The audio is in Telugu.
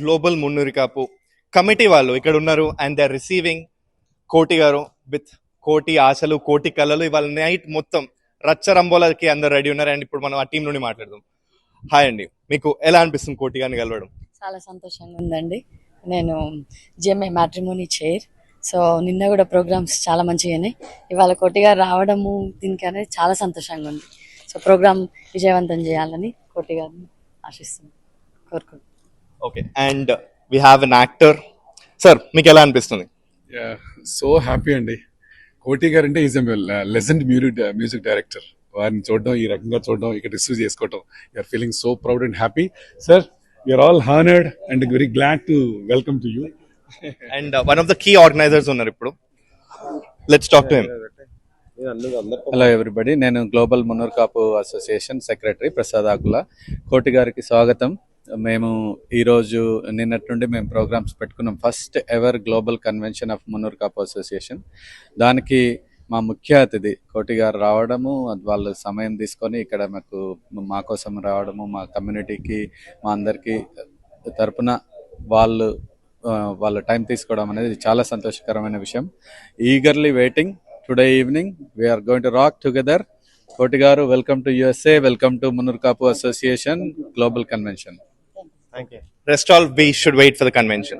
గ్లోబల్ మున్నూరి కాపు కమిటీ వాళ్ళు ఇక్కడ ఉన్నారు అండ్ దే ఆర్ రిసీవింగ్ కోటి గారు విత్ కోటి ఆశలు కోటి కళలు ఇవాళ నైట్ మొత్తం రచ్చరంబోలకి అందరు రెడీ ఉన్నారు అండ్ ఇప్పుడు మనం ఆ టీం నుండి మాట్లాడదాం. హాయ్ అండి. మీకు ఎలా అనిపిస్తుంది కోటి గారిని కలవడం? చాలా సంతోషంగా ఉందండి. నేను జిఎంఐ మ్యాట్రిమోనీ చైర్ సో నిన్న కూడా ప్రోగ్రామ్స్ చాలా మంచిగానే ఇవాళ కోటిగా రావడము దీనికి అనేది చాలా సంతోషంగా ఉంది. సో ప్రోగ్రామ్ విజయవంతం చేయాలని కోటి గారిని ఆశిస్తున్నాను కోరుకుంటున్నాను okay and we have an actor sir మీకు ఎలా అనిపిస్తుంది? సో హ్యాపీ అండి. కోటి గారు అంటే is legend music music director వారిని చూడడం ఈ రకంగా చూడడం ఇక్కడ రిసీవ్ చేసుకోవడం you're feeling so proud and happy sir you're all honoured and very glad to welcome to you and one of the key organisers ఉన్నారు ఇప్పుడు. Let's talk to him hello everybody నేను global Munnur Kapu association secretary Prasad Akula Koti గారికి స్వాగతం. మేము ఈరోజు నిన్నటి నుండి మేము ప్రోగ్రామ్స్ పెట్టుకున్నాం. First ever global convention of Munnur Kapu association దానికి మా ముఖ్య అతిథి కోటి గారు రావడము అది వాళ్ళు సమయం తీసుకొని ఇక్కడ మాకు మా కోసం రావడము మా కమ్యూనిటీకి మా అందరికీ తరపున వాళ్ళు వాళ్ళ టైం తీసుకోవడం అనేది చాలా సంతోషకరమైన విషయం. Eagerly waiting today evening we're going to rock together Koti గారు welcome to USA welcome to Munnur Kapu association global convention Thank you. Rest all we should wait for the convention.